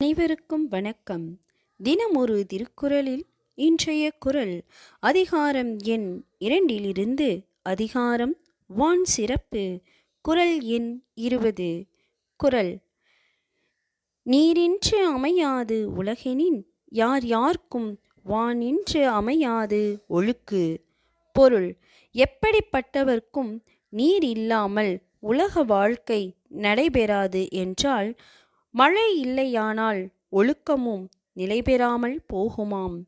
அனைவருக்கும் வணக்கம். தினமொரு திருக்குறளில் இன்றைய குரல் அதிகாரம் எண் இரண்டிலிருந்து அதிகாரம் வான் சிறப்பு குறள் எண் இருபது. குறள் நீரின்று அமையாது உலகெனின் யார் யார்க்கும் வானின்று அமையாது ஒழுக்கு? பொருள் எப்படிப்பட்டவர்க்கும் நீர் இல்லாமல் உலக வாழ்க்கை நடைபெறாது என்றால் மழை இல்லையானால் ஒழுக்கமும் நிலைபெறாமல் போகுமாம்.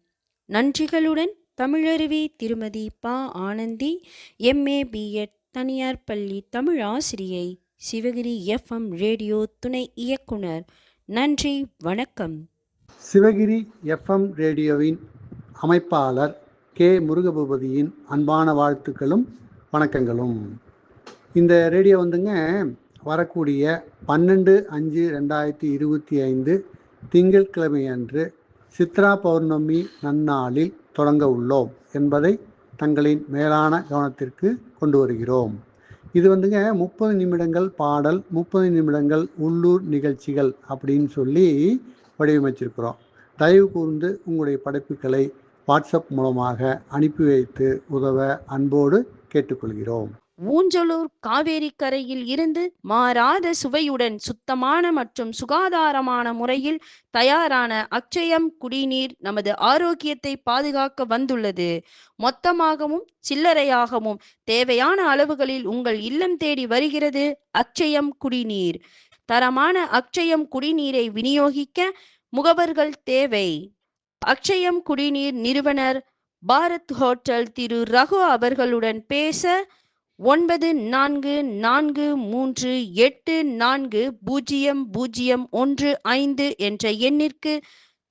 நன்றிகளுடன் தமிழருவி திருமதி ப. ஆனந்தி எம்ஏ பிஎட் தனியார் பள்ளி தமிழ் ஆசிரியை சிவகிரி எஃப்எம் ரேடியோ துணை இயக்குனர். நன்றி வணக்கம். சிவகிரி எஃப்எம் ரேடியோவின் அமைப்பாளர் கே. முருகபூபதியின் அன்பான வாழ்த்துக்களும் வணக்கங்களும். இந்த ரேடியோ வந்துங்க வரக்கூடிய பன்னெண்டு அஞ்சு ரெண்டாயிரத்தி இருபத்தி ஐந்து திங்கட்கிழமை அன்று சித்ரா பௌர்ணமி நன்னாளில் தொடங்க உள்ளோம் என்பதை தங்களின் மேலான கவனத்திற்கு கொண்டு வருகிறோம். இது வந்துங்க முப்பது நிமிடங்கள் பாடல் முப்பது நிமிடங்கள் உள்ளூர் நிகழ்ச்சிகள் அப்படின்னு சொல்லி வடிவமைச்சிருக்கிறோம். தயவு கூர்ந்து உங்களுடைய படைப்புகளை வாட்ஸ்அப் மூலமாக அனுப்பி வைத்து உதவ அன்போடு கேட்டுக்கொள்கிறோம். ஊஞ்சலூர் காவேரி கரையில் இருந்து மாறாத சுவையுடன் சுத்தமான மற்றும் சுகாதாரமான முறையில் தயாரான அக்ஷயம் குடிநீர் நமது ஆரோக்கியத்தை பாதுகாக்க வந்துள்ளது. மொத்தமாகவும் சில்லறையாகவும் தேவையான அளவுகளில் உங்கள் இல்லம் தேடி வருகிறது அக்ஷயம் குடிநீர். தரமான அக்ஷயம் குடிநீரை விநியோகிக்க முகவர்கள் தேவை. அக்ஷயம் குடிநீர் நிறுவனர் பாரத் ஹோட்டல் திரு ரகு அவர்களுடன் பேச ஒன்பது நான்கு நான்கு மூன்று எட்டு நான்கு பூஜ்ஜியம் பூஜ்ஜியம் ஒன்று ஐந்து என்ற எண்ணிற்கு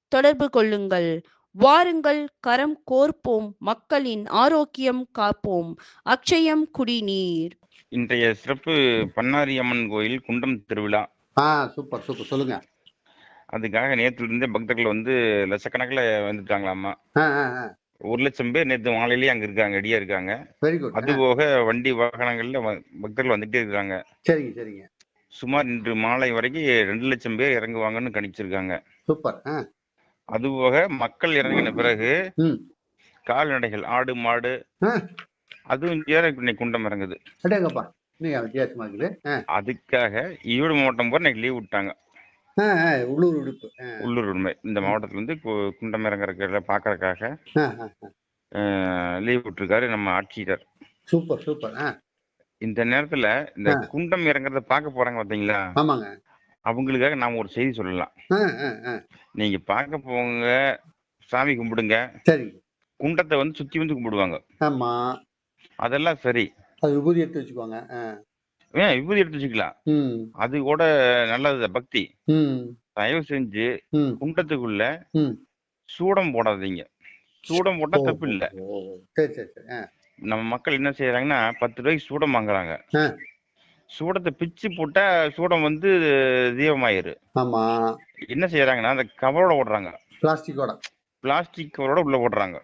தொடர்பு கொள்ளுங்கள். வாருங்கள் கரம் கோர்ப்போம் மக்களின் ஆரோக்கியம் காப்போம். அக்ஷயம் குடிநீர். இன்றைய சிறப்பு பண்ணாரி அம்மன் கோயில் குண்டம் திருவிழா. ஆ சூப்பர் சூப்பர். சொல்லுங்க. அதுக்காக நேத்துல இருந்தே பக்தர்கள் வந்து லட்சக்கணக்கில் வந்துட்டாங்களாமா ஒரு லட்சம் பேர் நேற்று மாலையிலேயே அங்க இருக்காங்க ரெடியா இருக்காங்க. வெரி குட் அது போக வண்டி வாகனங்கள்ல வ- பக்தர்கள் வந்துட்டே இருக்காங்க. சரிங்க சரிங்க. சுமார் இன்று மாலை வரைக்கும் ரெண்டு லட்சம் பேர் இறங்குவாங்கன்னு கணிச்சிருக்காங்க. சூப்பர். ஆ. அது போக மக்கள் இறங்கின பிறகு ம். கால்நடைகள் ஆடு மாடு ஆ. அதுவும் ஏற இன்னைக்கு குண்டம் இறங்குது. அடேங்கப்பா. இன்னும் வித்தியாசமா இருக்குது. ஆ. அதுக்காக ஈரோடு மாவட்டம் பூரா இன்னைக்கு லீவ் விட்டாங்க. ஆ ஆ, உள்ளூர் உடுப்பு. ஆ. உள்ளூர் உண்மை இந்த மாவட்டத்துல இருந்து கு- குண்டம் இறங்குறதுல பாக்குறதுக்காக ஆ. லீவ் விட்டுருக்காரு நம்ம ஆட்சியர். Super super. ஆ. இந்த நேரத்துல இந்த ஆ. குண்டம் இறங்குறத பார்க்க போறாங்க பாத்தீங்களா? ஆமாங்க. அவங்களுக்காக நாம ஒரு செய்தி சொல்லலாம். ஆ ஆ ஆ. நீங்க பார்க்க போங்க சாமி கும்பிடுங்க. சரிங்க. குண்டத்தை வந்து சுத்தி வந்து கும்பிடுவாங்க. ஆமா. அதெல்லாம் சரி. அது விபூதி எடுத்து வச்சுக்கோங்க. ஆ. விபூதி எடுத்து வச்சுக்கலாம். அது கூட நல்லது பக்தி. தயவு செஞ்சு குண்டத்துக்குள்ள சூடம் போடாதீங்க. சூடம் போட்டா தப்பு இல்ல. நம்ம மக்கள் என்ன செய்யறாங்கன்னா பத்து ரூபாய்க்கு சூடம் வாங்குறாங்க. சூடத்தை பிச்சு போட்டா சூடம் வந்து தீபமாயிரு என்ன செய்யறாங்கன்னா அந்த கவரோட ஓடுறாங்க. பிளாஸ்டிக்கோட. பிளாஸ்டிக் கவரோட உள்ள போடுறாங்க.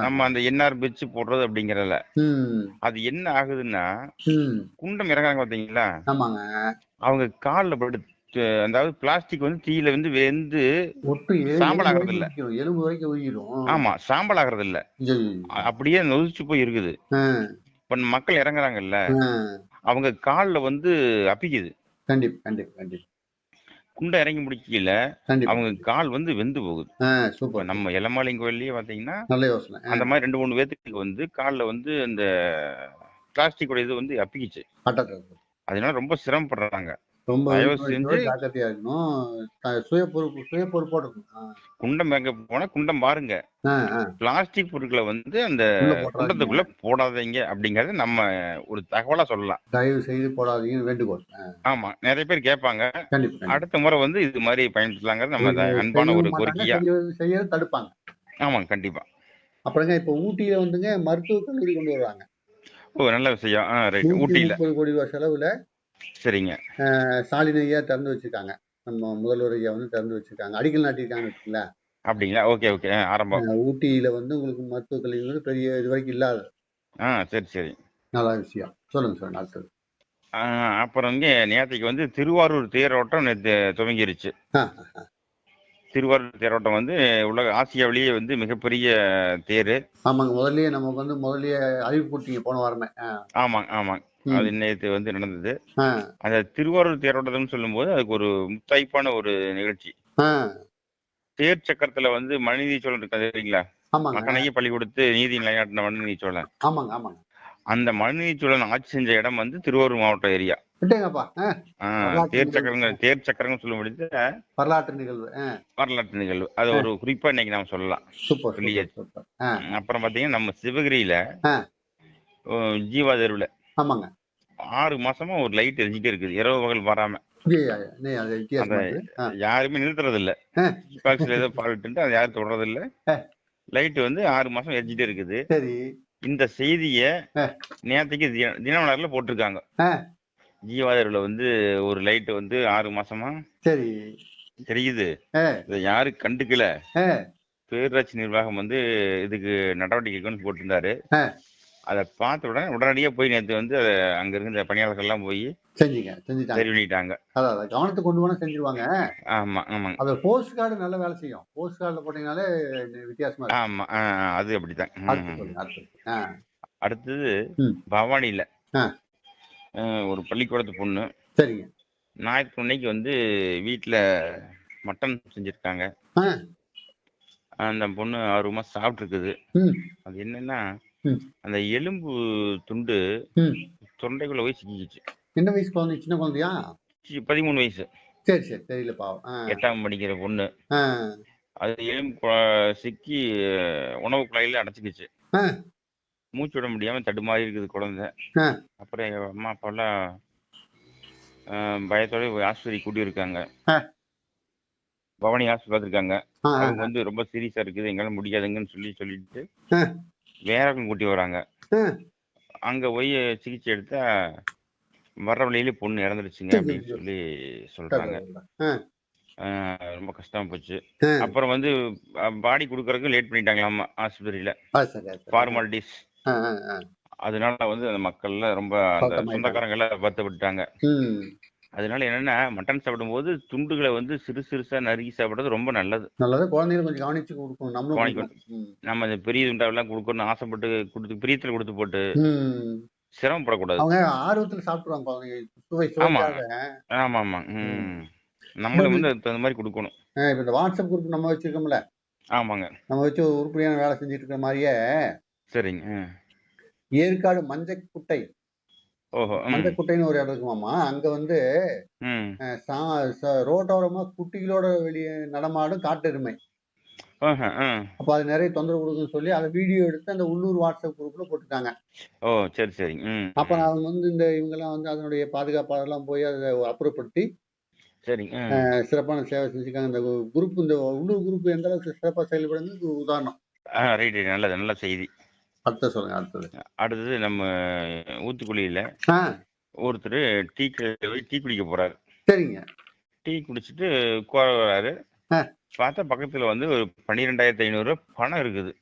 நம்ம அந்த என்ஆர் பிச்சு போடுறது அப்படிங்கறதுல. அது என்ன ஆகுதுன்னா குண்டம் இறங்குறாங்க பாத்தீங்களா? அவங்க கால்ல படுத்து அதாவது பிளாஸ்டிக் வந்து தீயில வந்து வெந்து சாம்பல் ஆகுறது இல்ல. எலும்பு வரைக்கும் ஆமா சாம்பல் ஆகுறது இல்ல அப்படியே நொதிச்சு போய் இருக்குது. இப்ப மக்கள் இறங்குறாங்கல்ல. அவங்க கால்ல வந்து அப்பிக்குது. கண்டிப்பா கண்டிப்பா கண்டிப்பா. குண்டை இறங்கி முடிக்கல அவங்க கால் வந்து வெந்து போகுது. சூப்பர். நம்ம எலமாலிங் கோயில்லயே பாத்தீங்கன்னா நல்ல யோசனை. அந்த மாதிரி ரெண்டு மூணு பேத்துக்கு வந்து கால்ல வந்து அந்த பிளாஸ்டிக் இது வந்து அப்பிக்கிச்சு. அதனால ரொம்ப சிரமப்படுறாங்க. ரொம்ப ஜாக்கிரதையா இருக்கணும். சுய பொறுப்பு சுய பொறுப்போட இருக்கணும் குண்டம் எங்க போனா குண்டம் பாருங்க. பிளாஸ்டிக் பொருட்களை வந்து அந்த போடாதீங்க. குண்டத்துக்குள்ள போடாதீங்க அப்படிங்கறது நம்ம ஒரு தகவலா சொல்லலாம். தயவு செய்து போடாதீங்கன்னு வேண்டுகோள். ஆமா நிறைய பேர் கேட்பாங்க. அடுத்த முறை வந்து இது மாதிரி பயன்படுத்தலாங்கிறது நம்ம அன்பான ஒரு கோரிக்கையா செய்ய- தடுப்பாங்க. ஆமா கண்டிப்பா. அப்புறங்க இப்ப ஊட்டியில வந்துங்க மருத்துவ கல்லூரி கொண்டு வருவாங்க. ஓ நல்ல விஷயம். ஊட்டியில. முப்பது கோடி ரூபாய் செலவுல சரிங்க. ஸ்டாலின் ஐயா திறந்து வச்சிருக்காங்க. நம்ம முதல்வர் ஐயா வந்து திறந்து வச்சிருக்காங்க. அடிக்கல் வச்சுங்களேன் அப்படிங்களா? Okay okay. ஆரம்பம். ஊட்டியில வந்து உங்களுக்கு மருத்துவக் கல்லூரி வந்து பெரிய இது வரைக்கும் இல்லாத ஆ சரி சரி. நல்ல விஷயம். சொல்லுங்க சார் அடுத்தது அப்புறம் இங்கே நேற்றுக்கு வந்து திருவாரூர் தேரோட்டம் நேற்று துவங்கிருச்சு. திருவாரூர் தேரோட்டம் வந்து உலக ஆசியாவிலேயே வந்து மிகப்பெரிய தேர். ஆமாங்க முதல்லயே நமக்கு வந்து முதல்லயே அறிவு போட்டீங்க போன வாரமே. ஆமாங்க ஆமாங்க. அது நேற்று வந்து நடந்தது. அந்த திருவாரூர் தேரோட்டம்னு சொல்லும்போது அதுக்கு ஒரு முத்தாய்ப்பான ஒரு நிகழ்ச்சி. தேர் சக்கரத்துல வந்து மனுநீதி சோழன் இருக்காது சரிங்களா மகனையே பள்ளி கொடுத்து நீதி நிலைநாட்டின மனுநீதி சோழன். அந்த மனுநீதி சோழன் ஆட்சி செஞ்ச இடம் வந்து திருவாரூர் மாவட்டம் ஏரியா. தேர். சக்கரங்க தேர் சக்கரங்க சொல்ல முடியுது வரலாற்று நிகழ்வு வரலாற்று நிகழ்வு. அது ஒரு குறிப்பா இன்னைக்கு நாம சொல்லலாம். அப்புறம் பாத்தீங்கன்னா நம்ம சிவகிரியில ஜீவா தெருவுல ஆமாங்க. ஆறு மாசமா ஒரு லைட் எரிஞ்சிட்டே இருக்குது. இரவு பகல் வராம யாருமே நிறுத்துறது இல்ல. பாக்ஸ்ல ஏதோ பால்ட்டு அது யாரும் தொடறது இல்ல. லைட் வந்து ஆறு மாசம் எரிஞ்சிட்டே இருக்குது. சரி. இந்த செய்திய தின- தினமலர்ல போட்டிருக்காங்க. ஜீவாதர்ல வந்து ஒரு லைட் வந்து ஆறு மாசமா சரி. தெரியுது. இதை யாரும் கண்டுக்கல. பேரூராட்சி நிர்வாகம் வந்து இதுக்கு நடவடிக்கை போட்டிருந்தாரு. அதை பார்த்த உடனே உடனடியா போய் நேற்று வந்து அங்க இருந்த பணியாளர்கள் எல்லாம் போய் செஞ்சீங்க செஞ்சுட்டாங்க. சரி பண்ணிட்டாங்க. அதான் கவனத்துக்கு கொண்டு போனா செஞ்சிருவாங்க. ஆமா ஆமாங்க. அது போஸ்ட் கார்டு நல்ல வேலை செய்யும். போஸ்ட் கார்டுல போட்டீங்கனாலே வித்தியாசமா இருக்கும். ஆமா ஆ, ஆ, அது அப்படித்தான். அடுத்தது. அஹ், ஒரு பள்ளிக்கூடத்து பொண்ணு. சரிங்க. ஞாயிற்றுக்கிழமைக்கு வந்து வீட்டுல மட்டன் செஞ்சிருக்காங்க. அந்த பொண்ணு ஆர்வமா சாப்பிட்டு இருக்குது ம். அது என்னன்னா. அந்த எலும்பு துண்டு தொண்டைக்குள்ள போய் சிக்கிச்சு என்ன வயசு குழந்தை? சின்ன குழந்தையா? பதிமூணு வயசு. சரி சரி. தெரியல பாவம். எட்டாம் படிக்கிற பொண்ணு. அது எலும்பு சிக்கி உணவு குழாயில அடைச்சிக்கிச்சு. மூச்சு விட முடியாம தடுமாறி இருக்குது குழந்தை. அப்புறம் எங்க அம்மா அப்பா எல்லாம் பயத்தோட போய் ஆஸ்பத்திரி கூட்டி இருக்காங்க. பவானி ஹாஸ்பிட்டல் பார்த்துருக்காங்க. ஆ, ஆ, அவங்க வந்து ரொம்ப சீரியஸா இருக்குது. எங்களால முடியாதுங்கன்னு சொல்லி சொல்லிட்டு ஆ. வேற பக்கம் கூட்டி வராங்க. அங்க போய் சிகிச்சை எடுத்தா வர்ற வழியில பொண்ணு இறந்துருச்சுங்க அப்படின்னு சொல்லி சொல்றாங்க ரொம்ப கஷ்டமா போச்சு. அப்புறம் வந்து பாடி கொடுக்கறதுக்கு லேட் பண்ணிட்டாங்களாமா ஆஸ்பத்திரியில. ஃபார்மாலிட்டிஸ். அதனால வந்து அந்த மக்கள்ல ரொம்ப அந்த. சொந்தக்காரங்க எல்லாம் வருத்தப்பட்டாங்க ம் அதனால என்னன்னா மட்டன் சாப்பிடும்போது துண்டுகளை வந்து சிறு சிறுசா நறுக்கி சாப்பிடுறது ரொம்ப நல்லது. நல்லது. குழந்தைகளை கொஞ்சம் கவனிச்சு கொடுக்கணும். நம்மளும். நம்ம அந்த பெரிய துண்டாவெல்லாம் கொடுக்கணும்னு ஆசைப்பட்டு கொடுத்து பிரியத்துல கொடுத்து போட்டு. சிரமப்படக்கூடாது. அவங்க ஆர்வத்துல சாப்பிடுவாங்க குழந்தைங்க ஆமா. ஆமா ஆமா நம்மளும் வந்து தகுந்த மாதிரி கொடுக்கணும். இப்ப இந்த வாட்ஸ்அப் குரூப் நம்ம வச்சிருக்கோம்ல. ஆமாங்க. நம்ம வச்சு உருப்படியான வேலை செஞ்சுட்டு இருக்கிற மாதிரியே சரிங்க. ஏற்காடு மஞ்சக்குட்டை ஓஹோ ம், மஞ்சக்குட்டைன்னு ஒரு இடம் இருக்குமாமா அங்க வந்து ம். அஹ், சா- ச- ரோட்டோரமா குட்டிகளோட வெளியே நடமாடும் காட்டெருமை ஆஹா, ஆ. அப்ப அது நிறைய தொந்தரவு கொடுக்குன்னு சொல்லி அதை வீடியோ எடுத்து அந்த உள்ளூர் வாட்ஸ்அப் குரூப்ல போட்டுட்டாங்க. ஓ சரி ம் அப்ப நான் வந்து இந்த இவங்கெல்லாம் வந்து அதனுடைய பாதுகாப்பாளர்லாம் போய் அதை அப்புறப்படுத்தி ம். அஹ், சிறப்பான சேவை செஞ்சுருக்காங்க. இந்த குரூப் இந்த உள்ளூர் குரூப் எந்த அளவுக்கு சிறப்பா செயல்படுறது ஒரு உதாரணம். ஆ ரைட் நல்லது நல்ல செய்தி. அடுத்த சொல்லுங்க அடுத்தது. அடுத்தது நம்ம ஊத்துக்குழியில ஒருத்தர் டீ போய் டீ குடிக்க போறாரு. சரிங்க. டீ குடிச்சிட்டு கோர வராரு. பார்த்தா பக்கத்துல வந்து ஒரு பன்னிரெண்டாயிரத்தி ஐநூறு ரூபாய் பணம் இருக்குது.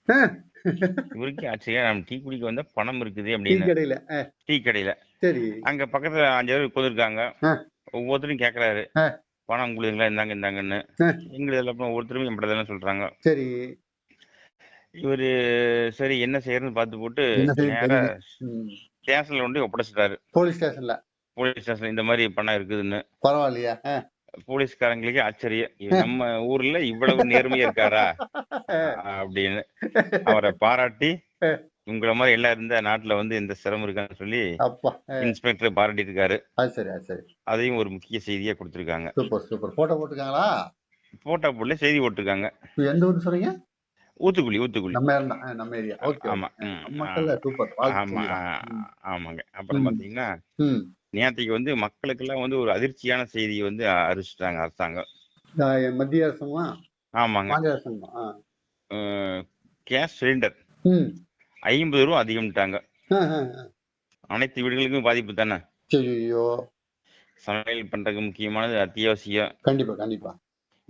இவருக்கு ஆச்சரியம் நம்ம டீ குடிக்க வந்தா பணம் இருக்குது அப்படின்னு. கடையில டீ கடையில. சரி. அங்க பக்கத்துல அஞ்சு பேர் உட்காந்துருக்காங்க. ஒவ்வொருத்தரும் கேக்குறாரு. பணம் உங்களுக்குங்களா இந்தாங்க இந்தாங்கன்னு. எங்களுக்கு அப்புறம் ஒவ்வொருத்தரும் இப்படிதானே சொல்றாங்க. சரி. இவரு சரி என்ன செய்யறதுன்னு பார்த்து போட்டு நேரா. ஸ்டேஷன்ல கொண்டு ஒப்படைச்சிட்டாரு. போலீஸ் ஸ்டேஷன்ல? போலீஸ் ஸ்டேஷன்ல இந்த மாதிரி பணம் இருக்குதுன்னு. பரவாயில்லையா போலீஸ்காரங்களுக்கு ஆச்சரியம். நம்ம ஊர்ல இவ்வளவு நேர்மையா இருக்காரா? அப்படின்னு அவரை பாராட்டி உங்களை மாதிரி எல்லாம் இருந்த நாட்டுல வந்து இந்த சிரமம் இருக்கான்னு சொல்லி இன்ஸ்பெக்டர் பாராட்டி இருக்காரு அதையும் ஒரு முக்கிய செய்தியா கொடுத்திருக்காங்க. Super super. போட்டோ போட்டுருக்காங்களா? போட்டா போல செய்தி போட்டிருக்காங்க. எந்த ஊர் சொல்றீங்க ஊத்துக்குழி ஊத்துக்குழி. நம்ம நம்ம ஏரியா. ஓகே ஆமா ஆமா ஆமாங்க. அப்புறம். பாத்தீங்கன்னா நேற்றுக்கு வந்து மக்களுக்கெல்லாம் வந்து ஒரு அதிர்ச்சியான செய்தியை வந்து அறிவிச்சிட்டாங்க அரசாங்கம். மத்திய அரசுமா? ஆமாங்க. Gas cylinder. ஐம்பது ரூபா அதிகம்ட்டாங்க. அனைத்து வீடுகளுக்கும் பாதிப்பு தானே? சமையல் பண்றதுக்கு முக்கியமானது அத்தியாவசியம். கண்டிப்பா கண்டிப்பா.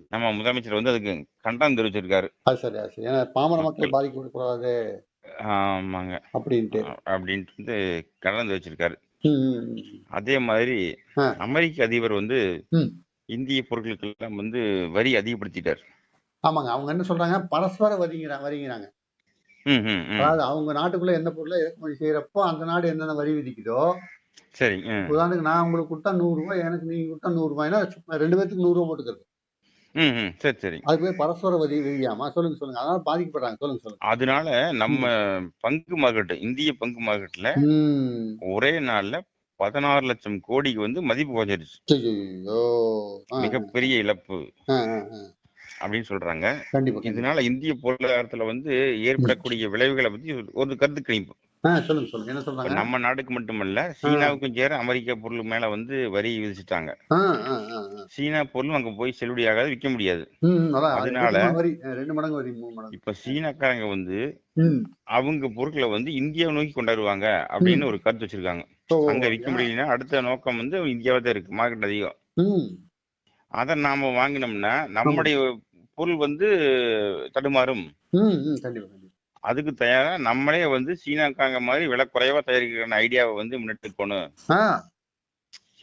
நம்ம முதலமைச்சர் வந்து அதுக்கு கண்டனம் தெரிவிச்சிருக்காரு. அது சரி அது சரி. ஏன்னா பாமர மக்கள் பாதிக்கப்படக்கூடாது. ஆமாங்க. அப்படின்ட்டு. அப்படின்ட்டு வந்து கண்டனம் தெரிவிச்சிருக்காரு. அதே மாதிரி. அமெரிக்க அதிபர் வந்து. இந்திய பொருட்களுக்கெல்லாம் வந்து வரி அதிகப்படுத்திட்டார். ஆமாங்க. அவங்க என்ன சொல்றாங்க? பரஸ்பர வரிங்கிறா வரிங்கிறாங்க. ம் அதாவது அவங்க நாட்டுக்குள்ள எந்த பொருளை இறக்குமதி செய்யறப்போ அந்த நாடு என்னென்ன வரி விதிக்குதோ சரி உதாரணத்துக்கு நான் உங்களுக்கு கொடுத்தா நூறு ரூபாய் எனக்கு நீங்க கொடுத்தா நூறு ரூபாய்னா ரெண்டு பேத்துக்கு நூறு ரூபாய் போட்டுக்கிறது. ம் ம். சரி சரி. அதுக்கு பேர் பரஸ்பர வரி விதியாமா சொல்லுங்க சொல்லுங்க. அதனால பாதிக்கப்படுறாங்க சொல்லுங்க சொல்லுங்க. அதனால நம்ம பங்கு மார்க்கெட் இந்திய பங்கு மார்க்கெட்ல ம். ஒரே நாள்ல பதினாறு லட்சம் கோடிக்கு வந்து மதிப்பு குறைஞ்சிருச்சு. மிகப்பெரிய இழப்பு. அப்படின்னு சொல்றாங்க. இதனால இந்திய பொருளாதாரத்துல வந்து ஏற்படக்கூடிய விளைவுகளை பத்தி ஒரு கருத்து கணிப்பு சொல்லுங்க சொல்லுங்க. என்ன இப்ப சொல்றாங்க? நம்ம நாடுக்கு மட்டுமல்ல சீனாவுக்கும் சேர அமெரிக்கா பொருள் மேல வந்து வரி விதிச்சுட்டாங்க. சீனா பொருளும் அங்க போய் செல்லுபடி ஆகாது விற்க முடியாது. அதனால- ரெண்டு மடங்கு வரி இப்ப சீனாக்காரங்க வந்து. அவங்க பொருட்களை வந்து இந்தியாவை நோக்கி கொண்டாடுவாங்க அப்படின்னு ஒரு கருத்து வச்சிருக்காங்க. அங்க விற்க முடியலன்னா அடுத்த நோக்கம் வந்து இந்தியாவை தான் இருக்கு மார்க்கெட் அதிகம். அதை நாம வாங்கினோம்னா நம்முடைய பொருள் வந்து தடுமாறும். அதுக்கு தயாரா நம்மளே வந்து சீனாக்காரங்க மாதிரி விலை குறைவா தயாரிக்கிற ஐடியாவை வந்து முன்னெடுத்துக்கணும்.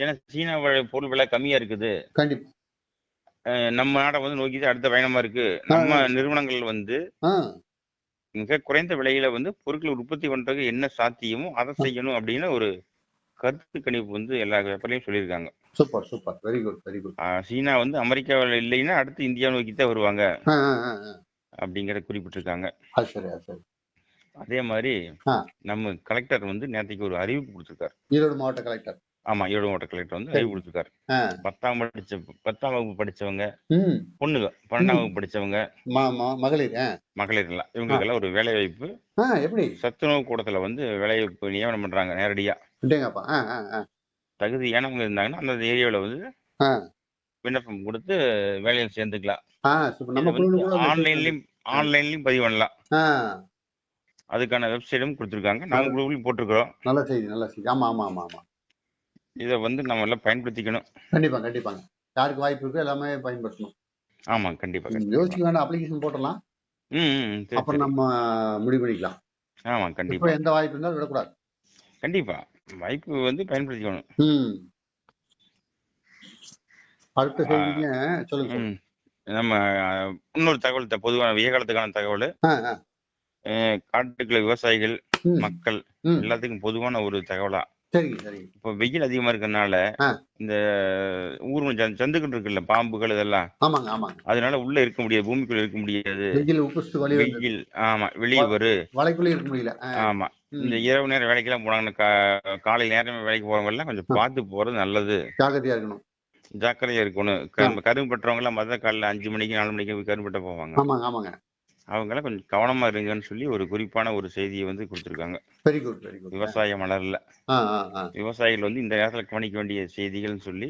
ஏன்னா சீனா பொருள் விலை கம்மியா இருக்குது. நம்ம நாடை வந்து நோக்கி அடுத்த பயணமா இருக்கு. நம்ம நிறுவனங்கள் வந்து மிக குறைந்த விலையில வந்து பொருட்களை உற்பத்தி பண்றதுக்கு என்ன சாத்தியமோ அதை செய்யணும் அப்படின்னு ஒரு கருத்து கணிப்பு வந்து எல்லா பேப்பர்லயும் சொல்லியிருக்காங்க. Super super. Very good very good. China வந்து அமெரிக்காவில் இல்லைன்னா அடுத்து இந்தியா நோக்கி தான் வருவாங்க. அப்படிங்கிறத குறிப்பிட்டிருக்காங்க. அது மாதிரி. நம்ம கலெக்டர் வந்து நேற்றுக்கு ஒரு அறிவிப்பு கொடுத்திருக்காரு. ஈரோடு மாவட்ட கலெக்டர். ஆமா ஈரோடு மாவட்ட கலெக்டர் வந்து. அறிவிப்பு கொடுத்திருக்காரு. பத்தாம் படிச்ச பத்தாம் வகுப்பு படிச்சவங்க பொண்ணுங்க பன்னெண்டாம். வகுப்பு படிச்சவங்க மகளிர் மகளிர் எல்லாம். இவங்களுக்கெல்லாம் ஒரு வேலை வாய்ப்பு எப்படி? சத்துணவு கூடத்துல வந்து வேலை வாய்ப்பு நியமனம் பண்றாங்க நேரடியா. ஆ தகுதியானவங்க இருந்தாங்கன்னா அந்த ஏரியாவில் வந்து. விண்ணப்பம் கொடுத்து வேலையில் சேர்ந்துக்கலாம். ஆன்லைன்லயும் ஆன்லைன்லயும் பதிவு பண்ணலாம். அதுக்கான வெப்சைட்டும் கொடுத்துருக்காங்க. நம்ம குரூப்லயும் போட்டிருக்கிறோம். நல்ல செய்தி நல்ல செய்தி. ஆமா ஆமா ஆமா ஆமா. இதை வந்து நம்ம எல்லாம் பயன்படுத்திக்கணும். கண்டிப்பா கண்டிப்பாங்க யாருக்கு வாய்ப்பு இருக்கோ எல்லாமே பயன்படுத்தணும். ஆமா கண்டிப்பா யோசிக்க வேண்டாம் அப்ளிகேஷன் போட்டுடலாம். ம் அப்புறம். நம்ம முடிவு பண்ணிக்கலாம். ஆமா கண்டிப்பா. எந்த வாய்ப்பு இருந்தாலும் விடக்கூடாது. கண்டிப்பா. வாய்ப்பு வந்து பயன்படுத்திக்கணும். அடுத்த செய்திங்க. சொல்லுங்க. நம்ம இன்னொரு தகவல் பொதுவான வியகாலத்துக்கான தகவல். ஆ ஆ. அஹ், காட்டுக்குள்ள விவசாயிகள் மக்கள் எல்லாத்துக்கும் பொதுவான ஒரு தகவலா. இப்போ வெயில் அதிகமா இருக்கறனால ஆ. இந்த ஊர் ஜந்துக்கள் இருக்குல்ல பாம்புகள் இதெல்லாம். அதனால உள்ள இருக்க முடியாது பூமிக்குள்ள இருக்க முடியாது. வெயில் ஆமா வெளியே வரு. வலைக்குள்ளே இருக்க முடியல. ஆமா. இந்த இரவு நேரம் வேலைக்கெல்லாம் போனாங்கன்னா கா- காலை நேரமே வேலைக்கு போறவங்க எல்லாம் கொஞ்சம் பார்த்து போறது நல்லது. ஜாக்கிரதையா இருக்கணும். ஜாக்கிரதையா இருக்கணும். கரும்பு கரும்பு பெற்றவங்க எல்லாம் மத காலைல அஞ்சு மணிக்கு நாலு மணிக்கு கரும்பு பெட்ட போவாங்க. ஆமாங்க ஆமாங்க. அவங்க எல்லாம் கொஞ்சம் கவனமா இருங்கன்னு சொல்லி ஒரு குறிப்பான ஒரு செய்தியை வந்து கொடுத்திருக்காங்க. வெரி குட் வெரி குட் விவசாய மலர்ல. விவசாயிகள் வந்து இந்த நேரத்துல கவனிக்க வேண்டிய செய்திகள்னு சொல்லி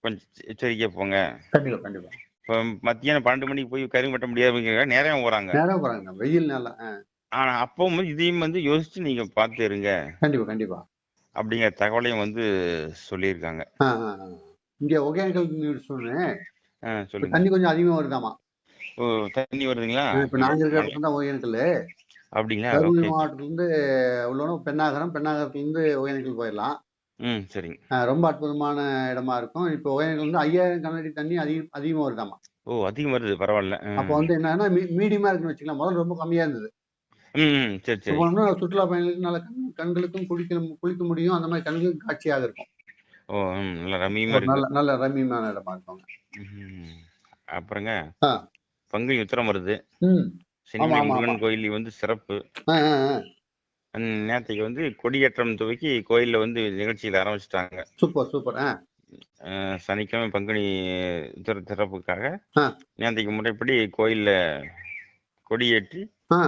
கொஞ்சம் எச்சரிக்கையா போங்க. கண்டிப்பா கண்டிப்பா. இப்போ மத்தியானம் பன்னெண்டு மணிக்கு போய் கரும்பு வெட்ட முடியாதுங்கிற நேரம் போறாங்க. நேரம் போறாங்க வெயில் ஆ, ஆனா அப்பவும் இதையும் வந்து யோசிச்சு நீங்க பார்த்து இருங்க. கண்டிப்பா கண்டிப்பா. அப்படிங்கிற தகவலையும் வந்து சொல்லியிருக்காங்க. இங்க ஒகேனக்கல் சொன்னேன். தண்ணி கொஞ்சம் அதிகமா வருதாமா? ஓ தண்ணி வருதுங்களா? இப்ப நாங்க இருக்கிற இடத்துல தான் ஒகேனக்கல் அப்படிங்களா? தருமபுரி மாவட்டத்துல இருந்து உள்ளவங்க பெண்ணாகரம் பெண்ணாகரத்துல இருந்து ஒகேனக்கல் போயிடலாம். ம் சரிங்க. ரொம்ப அற்புதமான இடமா இருக்கும். இப்போ ஒகேனக்கல் வந்து ஐயாயிரம் கனஅடி தண்ணி அதிகம் அதிகமா வருதாமா? ஓ அதிகம் வருது பரவாயில்ல. அப்போ வந்து என்னன்னா மீடியமா இருக்குன்னு வச்சுக்கலாம். முதல்ல ரொம்ப கம்மியா இருந்தது. சரி சுற்றுலா பயணிகளுக்கு நல்ல கண் கண்களுக்கும் குளிக்க குளிக்க முடியும். அந்த மாதிரி கண்களுக்கு காட்சியாக இருக்கும். ஓ ம் நல்ல ரம்மியமா ஒரு இருக்கு. நல்ல நல்ல ரம்மியமான இடமா. அப்புறங்க ஆ. பங்குனி உத்திரம் வருது. ம். சென்னிமலை ஆமா, முருகன். கோயில் வந்து சிறப்பு. ஆ வந்து கொடியேற்றம் துவக்கி கோயில்ல வந்து நிகழ்ச்சிகள் ஆரம்பிச்சிட்டாங்க. சூப்பர் சூப்பர் ஆ. அஹ், சனிக்கிழமை பங்குனி உத்திர சிறப்புக்காக ஆ. முறைப்படி கோயில்ல கொடியேற்றி ஆ.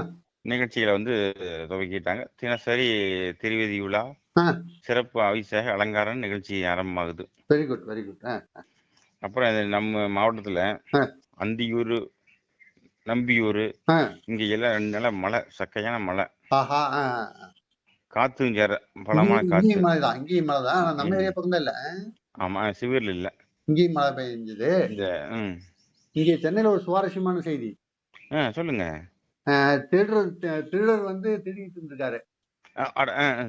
நிகழ்ச்சிகளை வந்து துவக்கிட்டாங்க. தினசரி திருவதி விழா சிறப்பு அபிஷேக அலங்காரம் நிகழ்ச்சி ஆரம்பமாகுது. வெரி குட் வெரி குட் அப்புறம் இது நம்ம மாவட்டத்துல. அந்தியூர் நம்பியூர் இங்க எல்லாம் ரெண்டு நாளா மழை சக்கையான மழை. காத்தும் சேர பலமான காத்து இங்கேயும் மழை தான் இங்கேயும் மழை தான் ஆனா நம்ம. ஏரியா பக்கம் இல்ல. ஆமா சிவீர்ல இல்ல. இங்கேயும் மழை பெய்ஞ்சது இந்த இங்கே சென்னையில ஒரு சுவாரஸ்யமான செய்தி. சொல்லுங்க. திருடர் திருடர் வந்து திருடிட்டு இருந்திருக்காரு.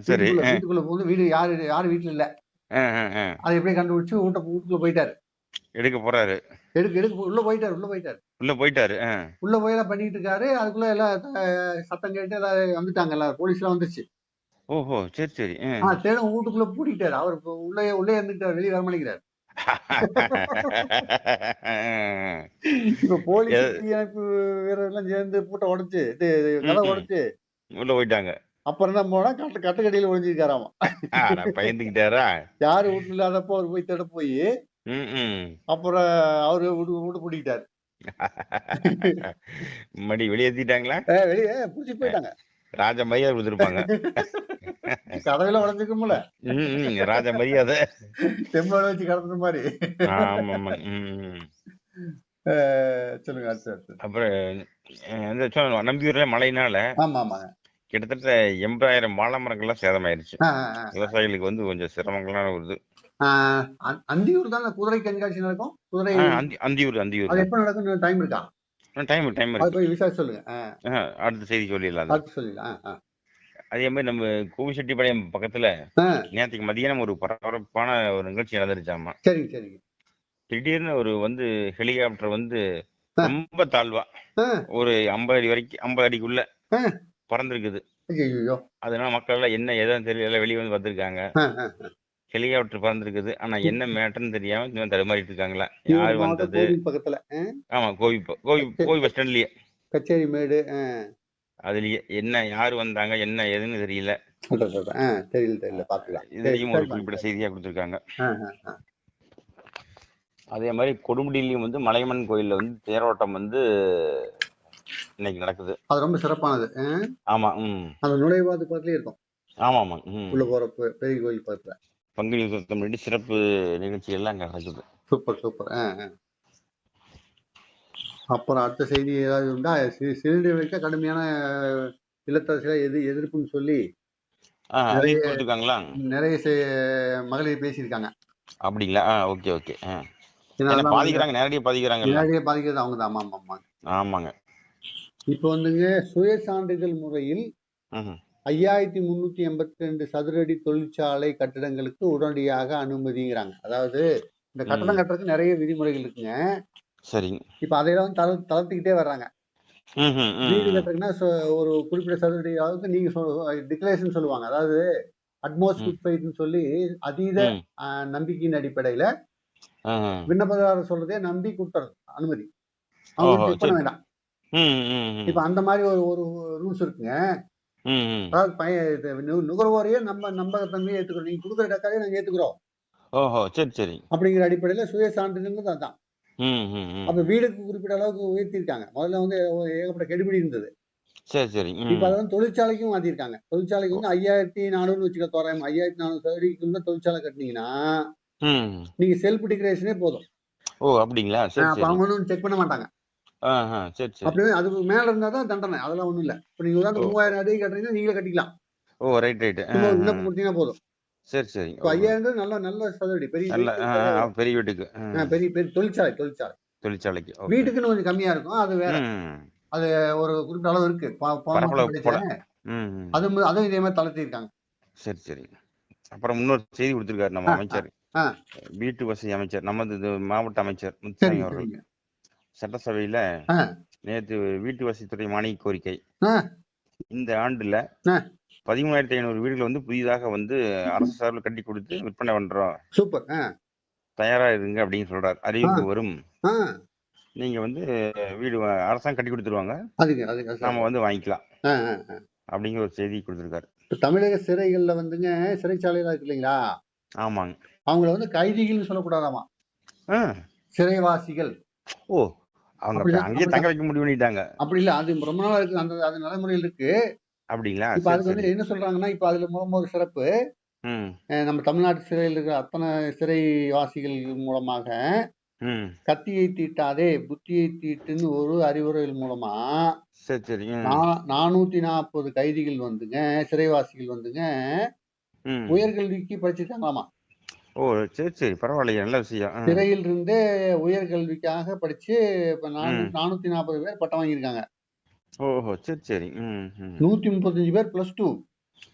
சரி வீட்டுக்குள்ள போகுது வீடு யாரு யாரு வீட்டுல இல்ல. அதை எப்படி கண்டுபிடிச்சு வீட்டை வீட்டுக்குள்ள போயிட்டாரு. எடுக்க போறாரு. எடுக்க எடுக்க உள்ள போயிட்டாரு உள்ள போயிட்டாரு. உள்ள போயிட்டாரு. உள்ள போய் எல்லாம் பண்ணிட்டு இருக்காரு. அதுக்குள்ள எல்லாம் சத்தம் கேட்டு எல்லாம் வந்துட்டாங்க எல்லாம் போலீஸ் எல்லாம் வந்துச்சு ஓஹோ சரி சரி தேடும் வீட்டுக்குள்ள பூட்டிட்டாரு. அவர் உள்ளே உள்ளே இருந்துட்டாரு வெளியே வர மாட்டேங்கிறாரு. இப்ப போலீஸ் தீயணைப்பு வீரர் எல்லாம் சேர்ந்து பூட்டை உடைச்சு கதை. உடைச்சு. உள்ள போயிட்டாங்க. அப்புறம் தான் போனா கட்டு கட்டுக்கடியில நான் பயந்துக்கிட்டாரா? யாரு வீட்டுல இல்லாதப்போ அவர் போய் தேட போய் அப்புறம் அவரு வீட்டு வீட்டு பூட்டிக்கிட்டாரு மடி வெளியேத்திட்டாங்களா? வெளியே புடிச்சிட்டு போயிட்டாங்க. ராஜ மரியாதை கொடுத்துருப்பாங்க. கதவையில உடஞ்சிக்கும்ல. ராஜ மரியாதை. செம்மோட வச்சு கடத்துற மாதிரி. ஆமா சொல்லுங்க அப்புறம் நம்பியூர்ல ஆமா ஆமாங்க கிட்டத்தட்ட எண்பதாயிரம் வாழை மரங்கள்லாம் சேதமாயிருச்சு. ஆ, ஆ, ஆ. விவசாயிகளுக்கு வந்து கொஞ்சம் சிரமங்களான வருது அந்தியூர் தான் குதிரை கண்காட்சி நடக்கும்? குதிரை அந்தியூர் அந்தியூர். எப்ப நடக்கும் டைம் இருக்கா? டைம் டைம் இருக்கு சொல்லுங்க. அடுத்த செய்தி சொல்லிடலாம் அது. அடுத்து மாதிரி நம்ம கோவிச்செட்டிப்பாளையம் பக்கத்துல நேற்றுக்கு மதியானம் ஒரு பரபரப்பான ஒரு நிகழ்ச்சி நடந்துருச்சாமா? சரிங்க சரிங்க. திடீர்னு ஒரு வந்து ஹெலிகாப்டர் வந்து. ரொம்ப தாழ்வா. ஒரு ஐம்பது அடி வரைக்கும் ஐம்பது அடிக்குள்ள. பறந்துருக்குது. அதனால மக்கள் எல்லாம் என்ன எதுவும் தெரியல வெளியே வந்து ஆ. ஹெலிகாப்டர் பறந்துருக்குது. ஆனா என்ன மேட்டர்னு தெரியாம இன்னும் தடுமாறிட்டு இருக்காங்களா? யார் வந்தது? பக்கத்துல ஆமா கோவி கோவி கோவி பஸ் ஸ்டாண்ட்லயே. கச்சேரி மேடு அதுலயே என்ன யார் வந்தாங்க என்ன ஏதுன்னு தெரியல. தெரியல தெரியல பாத்துக்கலாம் சரி, இதையும் ஒரு குறிப்பிட்ட செய்தியா கொடுத்திருக்காங்க. அதே மாதிரி கொடுமுடியிலயும் வந்து மலையம்மன் கோயில்ல வந்து தேரோட்டம் வந்து இன்னைக்கு நடக்குது. அது ரொம்ப சிறப்பானது ஆமா ம். அந்த நுழைவாது பக்கத்துலயே இருக்கும். ஆமா ஆமா உள்ள போற பெரிய கோயில் பக்கத்துல. பங்குனி உத்தரத்துக்கு முன்னாடி சிறப்பு நிகழ்ச்சி எல்லாம் அங்க நடக்குது. Super super. அப்புறம் அடுத்த செய்தி ஏதாவது சி- சிலிண்டர் வைக்க கடுமையான இல்லத்தரசிகளை எது எதிர்ப்புன்னு சொல்லி நிறைய மகளிர் பேசியிருக்காங்க. அப்படிங்களா? Okay okay. பாதிக்கிறாங்க? நேரடியாக பாதிக்கிறாங்கல்ல? நேரடியா பாதிக்கிறது அவங்க தான். ஆமா ஆமா ஆமா ஆமாங்க. இப்போ வந்துங்க சுய சான்றிதழ் முறையில் ஐயாயிரத்தி முன்னூத்தி எண்பத்தி ரெண்டு சதுரடி தொழிற்சாலை கட்டிடங்களுக்கு உடனடியாக அனுமதிங்கிறாங்க. அதாவது இந்த கட்டடம் கட்டுறதுக்கு நிறைய விதிமுறைகள் இருக்குங்க. சரிங்க. இப்ப அதையெல்லாம் தள தளர்த்திக்கிட்டே வர்றாங்க. வீடு சொ- ஒரு குறிப்பிட்ட சதுரடி அளவுக்கு நீங்க டிக்ளரேஷன் சொல்லுவாங்க. அதாவது அட்மாஸ்பிக் ஃபைட்னு சொல்லி அதீத நம்பிக்கையின் அடிப்படையில விண்ணப்பதாரர் சொல்றதே நம்பி கொடுத்துறது அனுமதி. அவங்க செக் பண்ண சரி. வேண்டாம். இப்ப அந்த மாதிரி ஒரு ஒரு ரூல்ஸ் இருக்குங்க. அதாவது பையன் நுகர்வோரையே நம்ம நம்பகத்தன்மையை ஏத்துக்கிறோம். நீங்க கொடுக்குற டக்காரையே நாங்க ஏத்துக்கிறோம். ஓஹோ சரி சரி. அப்படிங்கிற அடிப்படையில சுய சான்றிதழ்ங்கிறது அதான். அப்ப வீடுக்கு குறிப்பிட்ட அளவுக்கு உயர்த்திருக்காங்க முதல்ல வந்து ஏகப்பட்ட கெடுபிடி இருந்தது. சரி சரி. இப்ப அதை வந்து தொழிற்சாலைக்கும் மாத்திருக்காங்க. தொழிற்சாலைக்கு வந்து ஐயாயிரத்தி நானூறுன்னு வச்சுக்க தோராயம். ஐயாயிரத்தி நானூறு சதுரடிக்குள்ள தொழிற்சாலை கட்டினீங்கன்னா நீங்க செல்ஃப் டிக்ரேஷனே போதும். ஓ அப்படிங்களா? அப்ப சரி. அவங்க ஒன்றும் செக் பண்ண மாட்டாங்க. அப்படியே அதுக்கு மேல இருந்தா தான் தண்டனை. அதெல்லாம் ஒண்ணும் இல்ல. இப்ப நீங்க உதாரணத்துக்கு மூவாயிரம் அடி கட்டுறீங்கன்னா நீங்களே கட்டிக்கலாம். ஓ ரைட் ரைட் விண்ணப்பம் கொடுத்தீங்கன்னா போதும். சரி சரி. இப்ப ஐயாயிரம் நல்ல நல்ல சதுரடி. பெரிய பெரிய- வீட்டுக்கு. பெரிய பெரிய தொழிற்சாலை தொழிற்சாலை. தொழிற்சாலைக்கு. வீட்டுக்குன்னு கொஞ்சம் கம்மியா இருக்கும். அது வேற. ம், ஒரு குறிப்பிட்ட அளவு இருக்கு. அது அதுவும் இதே மாதிரி தளர்த்திருக்காங்க. சரி சரி. அப்புறம் இன்னொரு செய்தி கொடுத்திருக்காரு நம்ம அமைச்சர். வீட்டு வசதி அமைச்சர். நமது மாவட்ட அமைச்சர் சரி முத்துசாமி அவர்கள். சட்டசபையில. நேற்று வீட்டு வசதித்துறை மானிய கோரிக்கை. இந்த ஆண்டுல. பதிமூணாயிரத்தி ஐநூறு வீடுகள் வந்து புதிதாக வந்து அரசு சார்பில் கட்டி கொடுத்து விற்பனை பண்றோம். சூப்பர். தயாரா இருங்க அப்படின்னு சொல்றாரு. அறிவிப்பு வரும். நீங்க வந்து வீடு அரசாங்கம் கட்டி கொடுத்துருவாங்க. நாம வந்து வாங்கிக்கலாம். அப்படிங்கிற ஒரு செய்தி கொடுத்திருக்காரு. தமிழக சிறைகள்ல வந்துங்க சிறைச்சாலையில இருக்கு இல்லைங்களா? ஆமாங்க. அவங்கள வந்து கைதிகள்னு சொல்லக்கூடாதாமா. சிறைவாசிகள். ஓ. அவங்க அங்கேயே தங்க வைக்க முடிவு பண்ணிட்டாங்க. அப்படி இல்ல அது ரொம்ப நாளா இருக்கு அந்த அது நடைமுறையில் இருக்கு அப்படிங்களா? இப்ப அதுக்கு வந்து என்ன சொல்றாங்கன்னா இப்ப அதுல மூலமா ஒரு சிறப்பு. நம்ம தமிழ்நாட்டு சிறையில் இருக்கிற அத்தனை சிறைவாசிகள் மூலமாக கத்தியை தீட்டாதே புத்தியை தீட்டுன்னு ஒரு அறிவுரைகள் மூலமா நானூத்தி நாற்பது கைதிகள் வந்துங்க சிறைவாசிகள் வந்துங்க உயர்கல்விக்கு படிச்சிருக்காங்களாமா? ஓ சரி சரி பரவாயில்லையே நல்ல விஷயம். ஆ. சிறையில் இருந்தே உயர்கல்விக்காக படிச்சு இப்ப நானூ- ம். நானூத்தி நாற்பது பேர் பட்டம் வாங்கியிருக்காங்க. ஓஹோ சரி சரி. ம் ம். நூத்தி முப்பத்தஞ்சு பேர் பிளஸ் டூ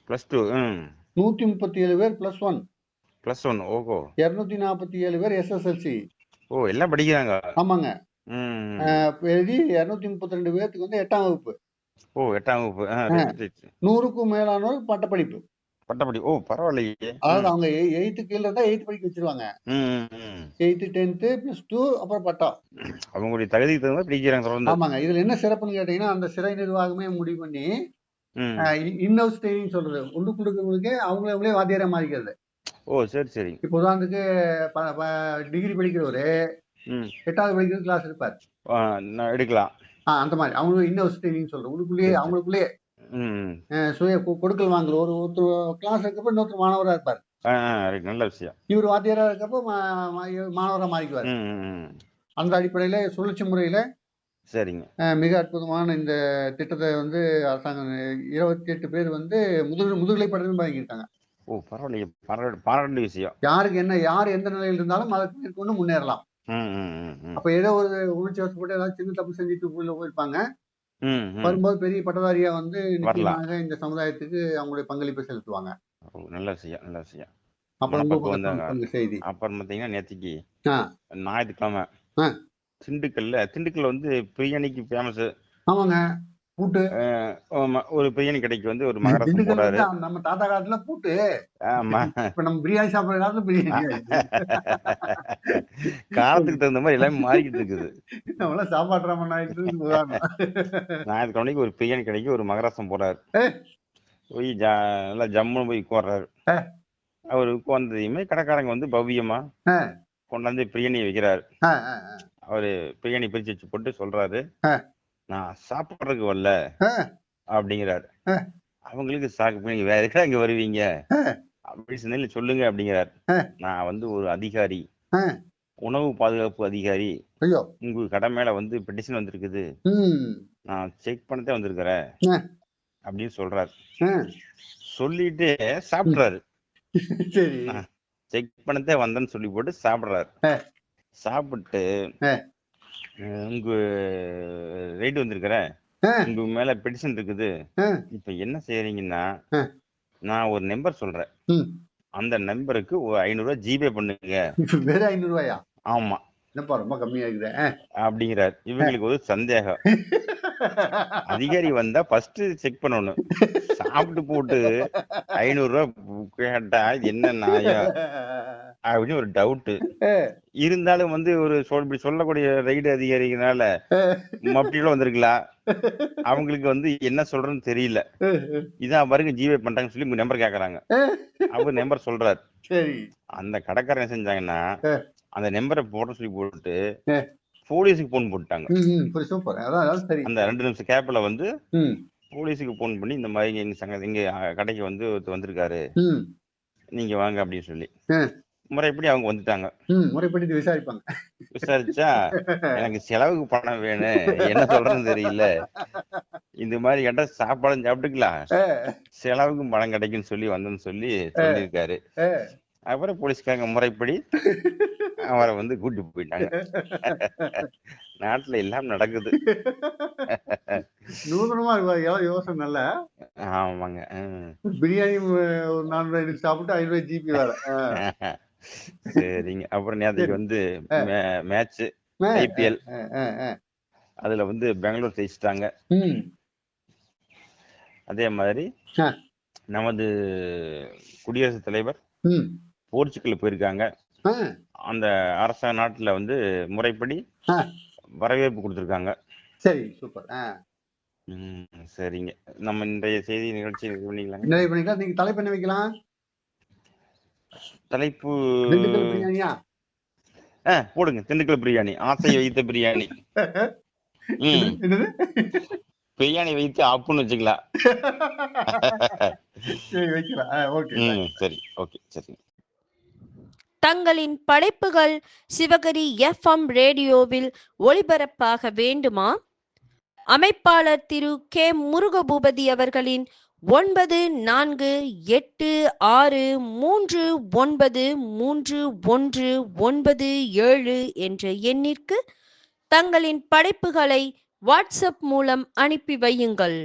ப்ளஸ் டூ ம். நூத்தி முப்பத்தி ஏழு பேர் பிளஸ் ஒன் ப்ளஸ் ஒன் ஓஹோ. இருநூத்தி நாற்பத்தி ஏழு பேர் எஸ்எஸ்எல்சி ஓ எல்லாம் படிக்கிறாங்க. ஆமாங்க. ம் எழுதி இருநூத்தி முப்பத்தி ரெண்டு பேர்த்துக்கு வந்து எட்டாம் வகுப்பு. ஓ எட்டாம் வகுப்பு. ஆ, ரைட், ரைட். நூறுக்கும் மேலானோர் பட்டப்படிப்பு. பட்டப்படி ஓ பரவாயில்லையே. அதாவது அவங்க எயித்து கீழே இருந்தா எயித்து படிக்க வச்சிருவாங்க. எயித்து டென்த்து பிளஸ் டூ அப்புறம் பட்டம் அவங்களுடைய தகுதிக்கு தகுந்த படிக்கிறாங்க தொடர்ந்து. ஆமாங்க. இதுல என்ன சிறப்புன்னு கேட்டீங்கன்னா அந்த சிறை நிர்வாகமே முடிவு பண்ணி ம். இன்னவுஸ் ட்ரைனிங் சொல்றது. உள்ளுக்கு கொடுக்கறவங்களுக்கு அவங்களே அவங்களே வாத்தியாரா மாறிக்கிறது. ஓ சரி சரி. இப்போ உதாரணத்துக்கு டிகிரி படிக்கிறவரு எட்டாவது படிக்கிறது கிளாஸ் இருப்பார் எடுக்கலாம். அந்த மாதிரி. அவங்களுக்கு இன்னவுஸ் ட்ரைனிங் சொல்றது. உள்ளுக்குள்ளேயே அவங்களுக்குள்ளேயே சுய கொடுக்கல் வாங்கல். ஒரு ஒருத்தர் கிளாஸ் இருக்கப்ப இன்னொருத்தர் மாணவரா இருப்பார். நல்ல விஷயம். இவர் வாத்தியாரா இருக்கப்போ மா- மா- மாணவரா மாறிக்குவார். அந்த அடிப்படையில சுழற்சி முறையில சரிங்க. மிக அற்புதமான இந்த திட்டத்தை வந்து அரசாங்கம் இருபத்தி எட்டு பேர் வந்து முதுகு முதுகலை பட்டமே வாங்கியிருக்காங்க ஓ பரவாயில்லையே. பாராட்டு விஷயம். யாருக்கு என்ன யார் எந்த நிலையில் இருந்தாலும் அதற்கு மேற்கொண்டு முன்னேறலாம். அப்ப ஏதோ ஒரு உணர்ச்சி வசப்பட்டு ஏதாவது சின்ன தப்பு செஞ்சுட்டு உள்ள போயிருப்பாங்க. ம் ம். வரும்போது பெரிய பட்டதாரியா வந்து வரலாம். நிச்சயமாக இந்த சமுதாயத்துக்கு அவங்களுடைய பங்களிப்பை செலுத்துவாங்க ஓ, நல்ல விஷயம் நல்ல விஷயம் அப்புறம் உங்க மனப்பக்குவம் பக்கத்துல தாங்க. சொல்லுங்க செய்தி அப்புறம் பார்த்தீங்கன்னா நேற்றுக்கு ஆ. ஞாயிற்றுக்கிழமை ஆ. திண்டுக்கல்ல திண்டுக்கல்ல வந்து பிரியாணிக்கு ஃபேமஸ் ஆமாங்க பூட்டு. ஒரு பிரியாணி கடைக்கு வந்து ஒரு மகராசம் போறாரு. நம்ம தாத்தா காலத்துல பூட்டு. ஆமா. இப்ப நம்ம பிரியாணி சாப்பிடுற காலத்துல பிரியாணி காலத்துக்கு தகுந்த மாதிரி எல்லாமே மாறிக்கிட்டு இருக்குது. நம்மளாம் சாப்பாடு ராமன் ஆயிட்டு உதாரணம் ஞாயிற்றுக்கிழமைக்கு ஒரு பிரியாணி கடைக்கு ஒரு மகராசம் போறாரு. போய் நல்லா ஜம்முன்னு போய் உட்கார்றாரு. ஏ. அவர் உட்கார்ந்ததையுமே கடைக்காரங்க வந்து பவ்யமா. கொண்டாந்து பிரியாணி வைக்கிறாரு. அவரு பிரியாணி பிரிச்சு வச்சு போட்டு சொல்றாரு. நான் சாப்பிட்றதுக்கு வரல. அப்படிங்கிறாரு. அவங்களுக்கு சாக்கு நீங்க வேற எதுக்காக இங்க வருவீங்க ஆ. அப்படி சொன்னீங்க சொல்லுங்க அப்படிங்கிறாரு. நான் வந்து ஒரு அதிகாரி. உணவு பாதுகாப்பு அதிகாரி உங்க கடை மேல வந்து பெட்டிஷன் வந்திருக்குது நான் செக் பண்ணதே வந்திருக்கிறேன். அப்படின்னு சொல்றாரு. சொல்லிட்டு சாப்பிடுறாரு செக் பண்ணதே வந்தேன்னு சொல்லி போட்டு சாப்பிடுறாரு. சாப்பிட்டு உங்க ரைட் வந்திருக்கிறேன் ஆ. உங்க மேல பெட்டிஷன் இருக்குது. இப்ப என்ன செய்யறீங்கன்னா. நான் ஒரு நம்பர் சொல்றேன். அந்த நம்பருக்கு ஒரு ஐநூறு ரூபாய் ஜிபே பண்ணுங்க வேற ஐநூறு ரூபாயா ஆமா என்னப்பா ரொம்ப கம்மியா இருக்குது. அப்படிங்கிறார் இவங்களுக்கு ஒரு சந்தேகம் அதிகாரி வந்தா ஃபர்ஸ்ட் செக் பண்ணணும் சாப்பிட்டு போட்டு ஐநூறு ரூபாய் கேட்டா என்ன நியாயம் அப்படின்னு ஒரு டவுட் இருந்தாலும் வந்து ஒரு இப்படி சொல்லக்கூடிய ரைடு அதிகாரிகளால மப்டியில வந்திருக்கலாம் அவங்களுக்கு வந்து என்ன சொல்றேன்னு தெரியல. இதான் பாருங்க ஜிபே பண்றாங்கன்னு சொல்லி உங்க நம்பர் கேக்குறாங்க. அவர் நம்பர் சொல்றாரு. அந்த கடைக்காரன் செஞ்சாங்கன்னா. அந்த நம்பரை போட சொல்லி போட்டு. போலீஸுக்கு போன் போட்டாங்க அந்த ரெண்டு நிமிஷம் கேப்ல வந்து போலீஸுக்கு போன் பண்ணி இந்த மாதிரி எங்க சங்க எங்க அஹ், கடைக்கு வந்து வந்திருக்காரு. நீங்க வாங்க அப்படின்னு சொல்லி. முறைப்படி அவங்க வந்துட்டாங்க. முறைப்படி விசாரிப்பாங்க. விசாரிச்சா எனக்கு செலவுக்கு பணம் வேணும். என்ன சொல்றதுன்னு தெரியல. இந்த மாதிரி கேட்டா சாப்பாடும் சாப்பிட்டுக்கலாம் செலவுக்கும் பணம் கிடைக்குன்னு சொல்லி வந்தேன்னு சொல்லி சொல்லியிருக்காரு. அப்புறம் போலீஸ்காரங்க முறைப்படி அவரை வந்து கூட்டி போயிட்டாங்க. நாட்டுல எல்லாம் நடக்குது. நூதனமா இருக்கு எவ்வளவு யோசனை நல்ல. ஆமாங்க. பிரியாணி ஒரு ஐநூறு சாப்பிட்டு ஐநூறு ஜிபி வேற. சரிங்க. அப்புறம் நேற்றுக்கு வந்து மேட்ச் ஐபிஎல். அதுல வந்து பெங்களூர் ஜெயிச்சிட்டாங்க. அதே மாதிரி. நமது குடியரசுத் தலைவர் ம். போர்ச்சுகல் போயிருக்காங்க. அந்த அரச நாட்டுல வந்து முறைப்படி. வரவேற்பு கொடுத்துருக்காங்க. சரி சூப்பர். சரிங்க. நம்ம இன்றைய செய்தி நிகழ்ச்சி இது பண்ணிக்கலாங்க. நிறைய பண்ணிக்கலாம். நீங்க தலைப்பு என்ன வைக்கலாம்? தலைப்பு போடுங்க. திண்டுக்கல் பிரியாணி. ஆசை வைத்த பிரியாணி. பிரியாணி வைத்து ஆப்புன்னு வச்சுக்கலாம் சரி ஓகே. சரி. ஓகே சரி. தங்களின் படைப்புகள் சிவகரி எஃப்எம் ரேடியோவில் ஒளிபரப்பாக வேண்டுமா? அமைப்பாளர் திரு கே முருகபூபதி அவர்களின் ஒன்பது நான்கு எட்டு ஆறு மூன்று ஒன்பது மூன்று ஒன்று ஒன்பது ஏழு என்ற எண்ணிற்கு தங்களின் படைப்புகளை வாட்ஸ்அப் மூலம் அனுப்பி வையுங்கள்.